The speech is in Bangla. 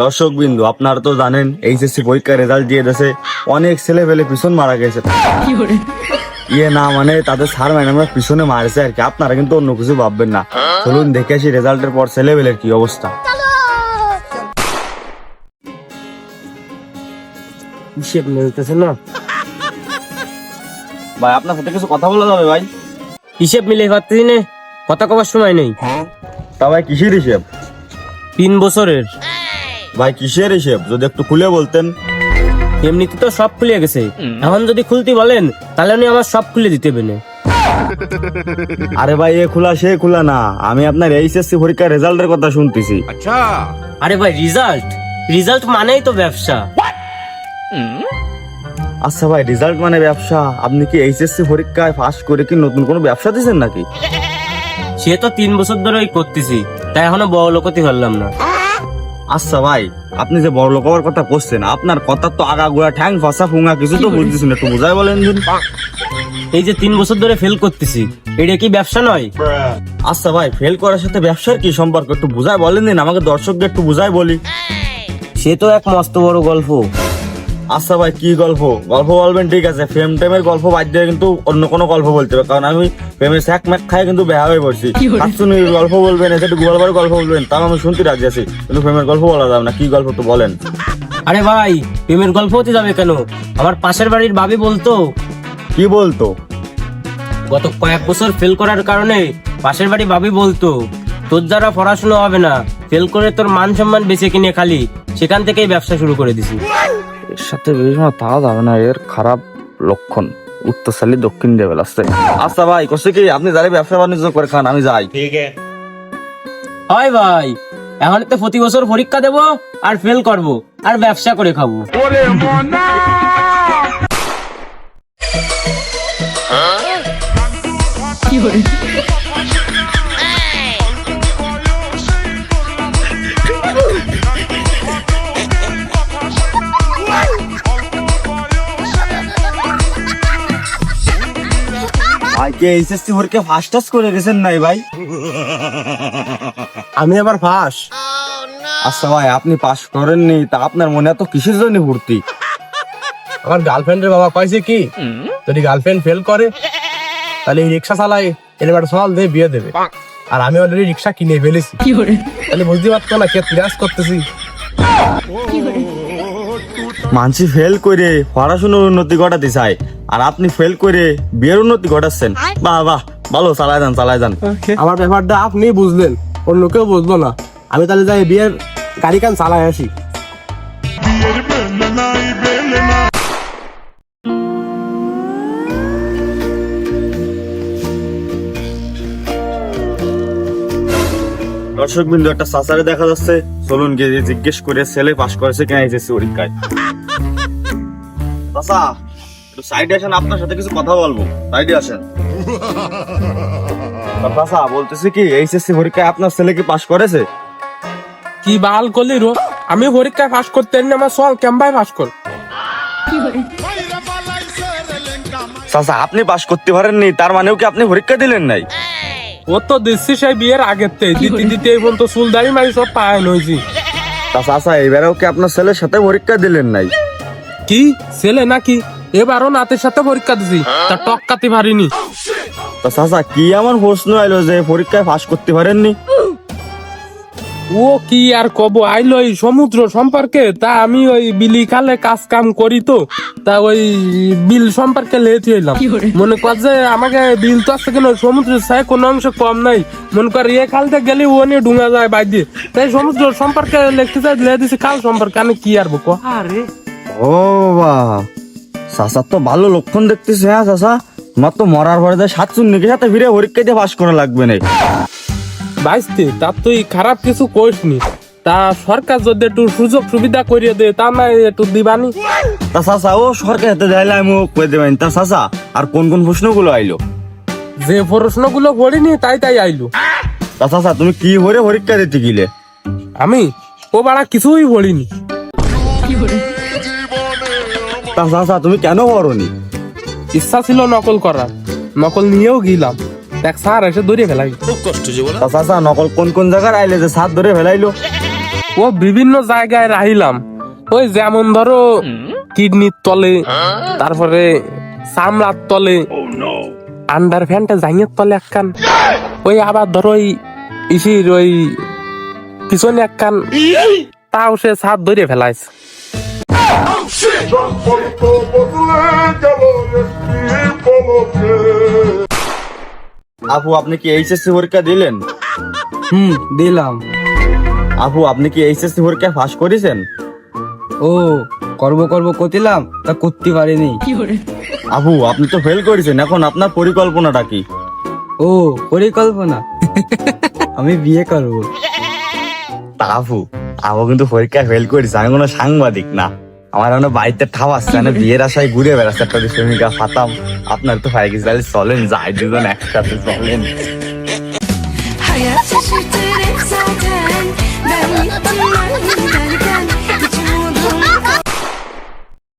দর্শক বিন্দু আপনারা তো জানেন এইচএসসি পরীক্ষার রেজাল্ট দিয়ে দেশে অনেক ছেলে পেলে পিছন মারা গেছে। ইয়ে না মানে তাদের স্যার ম্যাডামরা পিছনে মারছে আর কি আপনারা কিন্তু অন্য কিছু ভাববেন না। চলুন দেখে আসি রেজাল্টের পর ছেলে পেলের কি অবস্থা। হিসেব মিলতেছে না? ভাই আপনার সাথে কিছু কথা বলা যাবে ভাই? হিসেব মিলে পারতেছি না কথা কবার সময় নেই। তা ভাই কিসের হিসেব? তিন বছরের। ভাই কিসের হিসেব? যদি একটু খুলে বলতেন। এমনিতে তো সব খুলে গেছে। এখন যদি খুলতে বলেন তাহলে উনি আমার সব খুলে দিতে বেনে আরে ভাই এ খোলা সে খোলা না। আমি আপনার এইচএসসি পরীক্ষার রেজাল্টের কথা শুনতেছি। আরে ভাই রিজাল্ট? রিজাল্ট মানেই তো ব্যবসা। আচ্ছা ভাই রেজাল্ট মানে ব্যবসা। আপনি কি এইচএসসি পরীক্ষায় পাস করে কি নতুন কোনো ব্যবসা দিয়েছেন নাকি? সে তো তিন বছর ধরে ওই করতেছি তাই এখনও বড় লোকতি পারলাম না। আচ্ছা ভাই আপনি যে বড় লোক হওয়ার কথা বলছেন আপনার কথা তো আগাগোড়া ঠ্যাং ফাঁসা ফুঙ্গা কিছু তো বুঝতেছি না একটু বুঝাই বলেন দিন। এই যে তিন বছর ধরে ফেল করতেছি এটা কি ব্যবসা নয়? আচ্ছা ভাই ফেল করার সাথে ব্যবসার কি সম্পর্ক? একটু বুঝাই বলেন দিন আমাকে দর্শকদের একটু বুঝাই বলি। সে তো এক মস্ত বড় গল্প। আচ্ছা ভাই কি গল্প? গল্প বলবেন ঠিক আছে। ফ্রেম টাইমের গল্প বাদ দিয়ে কিন্তু অন্য কোনো গল্প বলতে হবে কারণ আমি প্রেমের স্যাক ম্যাক খাই কিন্তু বেহা হয়ে পড়ছি। শুনি গল্প বলবেন এসে একটু গুগল গল্প বলবেন তাও আমি শুনতে রাজি আছি কিন্তু প্রেমের গল্প বলা যাবে না কি গল্প তো বলেন। আরে ভাই প্রেমের গল্প হতে যাবে কেন? আমার পাশের বাড়ির ভাবি বলতো। কি বলতো? গত কয়েক বছর ফেল করার কারণে পাশের বাড়ি ভাবি বলতো তোর দ্বারা পড়াশোনা হবে না ফেল করে তোর মান সম্মান বেঁচে কিনে খালি সেখান থেকেই ব্যবসা শুরু করে দিছি। এর সাথে বেশি সময় তাও যাবে না এর খারাপ লক্ষণ। উত্তর উত্তরশালী দক্ষিণ লেভেল আসছে আচ্ছা ভাই কষ্ট কি? আপনি যারা ব্যবসা বাণিজ্য করে খান আমি যাই। ঠিক হয় ভাই এখন তো প্রতি বছর পরীক্ষা দেব আর ফেল করব আর ব্যবসা করে খাব। কে এইচএসসি পরীক্ষা ফার্স্ট টাস করে গেছেন নাই ভাই? আমি আবার ফাঁস আচ্ছা ভাই আপনি পাস করেননি তা আপনার মনে এত কিসের জন্য ভর্তি? আমার গার্লফ্রেন্ডের বাবা কয়েছে কি যদি গার্লফ্রেন্ড ফেল করে তাহলে এই রিক্সা চালায় এর একটা সকাল দিয়ে বিয়ে দেবে। আর আমি অলরেডি রিক্সা কিনে ফেলেছি। তাহলে বুঝতে পারতো না কে তিরাস করতেছি। মানসি ফেল করে পড়াশোনার উন্নতি ঘটাতে চায়। আর আপনি ফেল করে বিয়ের উন্নতি ঘটাচ্ছেন। বাহ বাহ ভালো চালায় যান চালায় যান। আমার ব্যাপারটা আপনি বুঝলেন অন্য কেউ বুঝলো না। আমি তাহলে যাই বিয়ের গাড়ি কান চালায় আসি। দর্শক বিন্দু একটা সাসারে দেখা যাচ্ছে। চলুন গিয়ে জিজ্ঞেস করে ছেলে পাশ করেছে কিনা এসেছে পরীক্ষায় চাচা একটু সাইডে আসেন আপনার সাথে কিছু কথা বলব। সাইডে আসেন। চাচা বলতেছি কি এইচএসসি পরীক্ষায় আপনার ছেলে কি পাস করেছে? কি বাল করলি রো আমি পরীক্ষায় পাস করতে না আমার সল কর। চাচা আপনি পাস করতে পারেননি তার মানেও কি আপনি পরীক্ষা দিলেন নাই? ও তো দিচ্ছি সেই বিয়ের আগের থেকে দিতে দিতে এই পর্যন্ত চুল দাড়ি মারি সব পায় নইছি। তা চাচা এবারেও কি আপনার ছেলের সাথে পরীক্ষা দিলেন নাই? কি? ছেলে নাকি? এবারও নাতের সাথে পরীক্ষা দিছি। তা টক্কাতে পারিনি। তা চাচা কি এমন প্রশ্ন আইলো যে পরীক্ষায় পাস করতে পারেননি? ও কি আর কব? আইলো এই সমুদ্র সম্পর্কে। তা আমি ওই বিলি খালে কাজ কাম করি তো। তা ওই বিল সম্পর্কে লেট হইলাম। মনে কর যে আমাকে বিল তো আছে কেন সমুদ্রের ছায় কোনো অংশ কম নাই। মনে কর এ খালতে গেলে ও নিয়ে ডুঙা যায় বাই দিয়ে। তাই সমুদ্র সম্পর্কে লিখতে চাই লে দিছি খাল সম্পর্কে। আমি কি আর বকো? আরে ও বা চাচার তো ভালো লক্ষণ দেখতেছে হ্যাঁ চাচা তোমার তো মরার পরে যে সাত শূন্যকে সাথে ফিরে পরীক্ষা দিয়ে পাস করা লাগবে না বাইসতে তার তুই খারাপ কিছু করিসনি তা সরকার যদি একটু সুযোগ সুবিধা করিয়ে দে তা না একটু দিবানি। তা চাচা ও সরকার হাতে যাইলে আমি কয়ে দেবেন। তা চাচা আর কোন কোন প্রশ্নগুলো আইলো? যে প্রশ্নগুলো পড়িনি তাই তাই আইলো। তা চাচা তুমি কি করে পরীক্ষা দিতে গিলে? আমি ও বাড়া কিছুই বলিনি। তা চাচা তুমি কেন পড়নি ইচ্ছা ছিল নকল করার। নকল নিয়েও গেলাম। দেখ স্যার এসে দৌড়িয়ে ফেলাই তা চাচা নকল কোন কোন জায়গার আইলে যে সাত ধরে ফেলাইলো? ও বিভিন্ন জায়গায় রাহিলাম। ওই যেমন ধরো কিডনির তলে তারপরে চামড়ার তলে আন্ডার ফ্যানটা জাইয়ের তলে একখান। ওই আবার ধরো ওই ইসির ওই পিছনে একখান। তাও সে ছাদ ধরে ফেলাইছে। আপু আপনি কি এইচএসসি পরীক্ষা দিলেন? হুম দিলাম। আপু আপনি কি এইচএসসি পরীক্ষা পাস করেছেন? ও করব করব করছিলাম তা করতে পারিনি। আপু আপনি তো ফেল করেছেন এখন আপনার পরিকল্পনাটা কি? ও পরিকল্পনা? আমি বিয়ে করব। তা আপু আপু কিন্তু পরীক্ষা ফেল করেছে আমি কোনো সাংবাদিক না। আমার এখন বাড়িতে ঠাও আসছে না, বিয়ের আশায় ঘুরে বেড়াচ্ছে, একটা দুশ্রমিকা ফাতাম। আপনার তো ভাই গেছে, তাহলে চলেন, যাই, দুজন একসাথে চলেন। Hayat şaşırtır, hep zaten.